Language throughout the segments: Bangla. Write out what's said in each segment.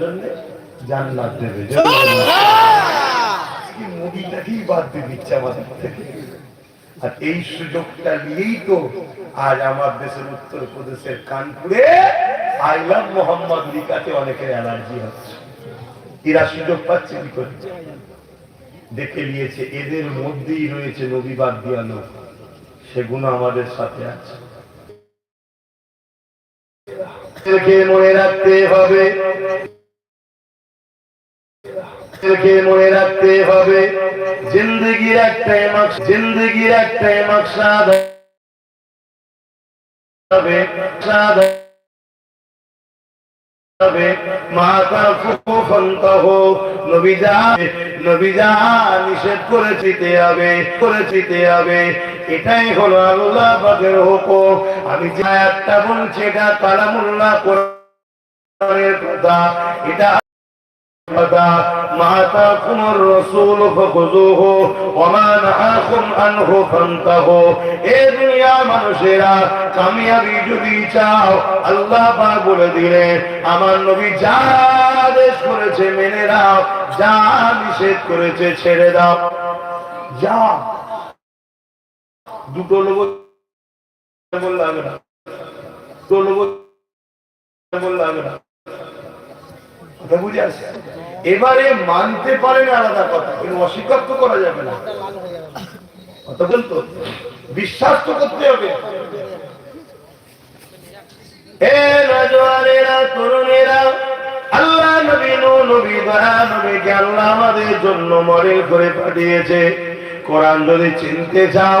জন্য জান্নাত দেবে। মুদিটাকেই বাদ দিয়ে দিচ্ছে আমাদের থেকে আর এই সুযোগটা নিয়েই তো আজ আমার দেশের কানপুরে আই লাভ মোহাম্মদ লিকাতে অনেকের অ্যালার্জি হচ্ছে। এরা সুযোগ পাচ্ছে কি করে? দেখে নিয়েছে এদের মধ্যেই রয়েছে নবীবাদ দিয়া লোক। সেগুলো আমাদের সাথে আছে। মনে রাখতে হবে। মনে রাখতে হবে। জিন্দগির একটাই মাকস জিন্দগির একটাই মাকসাদ হবে। মাকসাদ হবে। মাতা কুফন্তহ নবী যা নবী যা নিষেধ করে চিতে হবে, করে চিতে হবে। এটাই হলো আল্লাহ বাদের হুকুম। আমি যে একটা বলছি, এটা কোরআনের কথা। এটা মাতা কুমর রসুল ফখুজুহু ওমা নাহাকুম আনহু ফান্তাহু এ দুনিয়া মানুষেরা কামিয়াবি যদি চাও, আল্লাহ পাক বলে দিলেন, আমার নবী যা আদেশ করেছে মেনে নাও, যা নিষেধ করেছে ছেড়ে দাও। যা। দুটো লোক বললে হবে না। দুটো লোক বললে হবে না। কথা বুঝে আসছে এবারে মানতে পারেন আলাদা কথা কিন্তু অস্বীকার তো করা যাবে না। কথা বলতো? বিশ্বাস তো করতে হবে। আমাদের জন্য মডেল করে পাঠিয়েছে। কোরআন যদি চিনতে চাও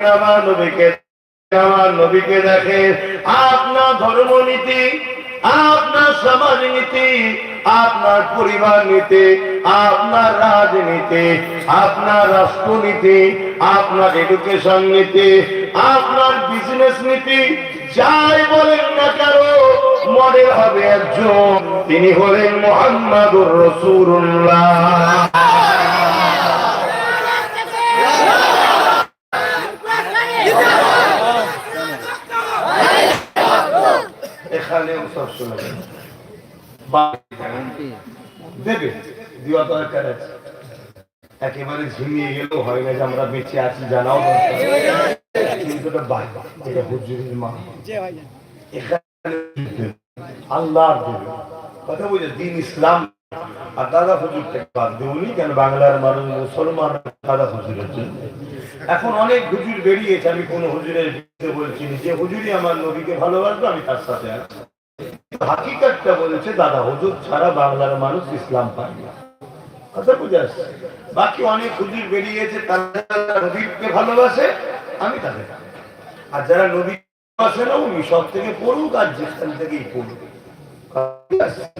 আমার নবীকে আমার নবীকে দেখে। আপনার ধর্মনীতি আপনার সমাজ নীতি আপনার পরিবার নীতি আপনার রাজনীতি আপনার রাষ্ট্রনীতি আপনার এডুকেশন নীতি আপনার বিজনেস নীতি, যাই বলেন না কেন, মডেল হবে একজন। তিনি হলেন মোহাম্মদুর রসুল্লাহ এখানেও সব শোনা যাবে দেবে দরকার আছে একেবারে ঝিমিয়ে হয় না যে আমরা বেঁচে আছি, জানাও কথা বুঝে দিন ইসলাম। আর দাদা হুজুর থেকে বাদ দেউনি কেন বাংলার মানুষ, মুসলমান, দাদা হুজুরের জন্য? এখন অনেক হুজুর বেরিয়েছে, আমি কোন হুজুরের বলছি যে হুজুরই আমার নবীকে ভালোবাসবে, আমি তার সাথে আছি। হাকিকাতটা বলেছে, দাদা, হুজুর ছাড়া বাংলার মানুষ ইসলাম পায় না। কথা বুঝে আসছে। বাকি অনেক হুজুর বেরিয়েছে, তারা নবীকে ভালোবাসে, আমি তাদের আর যারা নবী ভালোবাসে না, উনি সব থেকে পড়ুক আর যেখান থেকেই পড়ুক।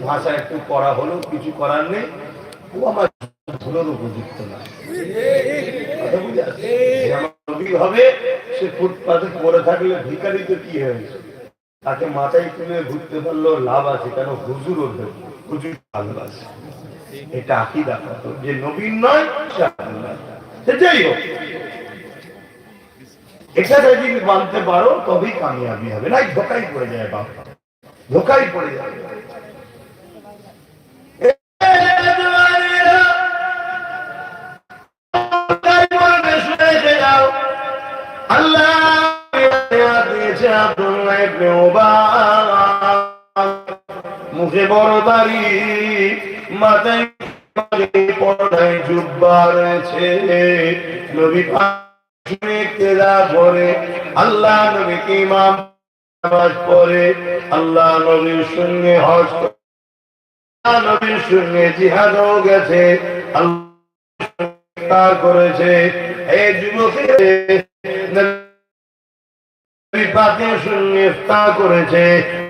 ভাষা একটু করা হলো কিছু করার নেই। ও আমার ভুলের উপযুক্ত না। কথা বুঝে আসছে? হবে, সে ফুটপাতে পড়ে থাকলে ভিখারি তো কি হয়েছে? তাকে মাথায় তুলে ঘুরতে পারলেও লাভ আছে কেন? হুজুর হুজুর ভালোবাসে। এটা আকিদা কথা যে নবীন নয়, সে আল্লাহ। যাই হোক। এটা যদি মানতে পারো, তবেই কামিয়াবি হবে। না ধোকাই পড়ে যায় বাবা ধোকাই পড়ে যাও। আল্লাহ দিয়েছে মুখে বড় দাড়ি মাথায় জুব্বা রয়েছে। আল্লাহ ইমাম আল্লাহ নবীর সঙ্গে হজ নবীর সঙ্গে জিহাদও গেছে। আল্লাহ করেছে। এই যুবকের নবী শূন্য করেছে।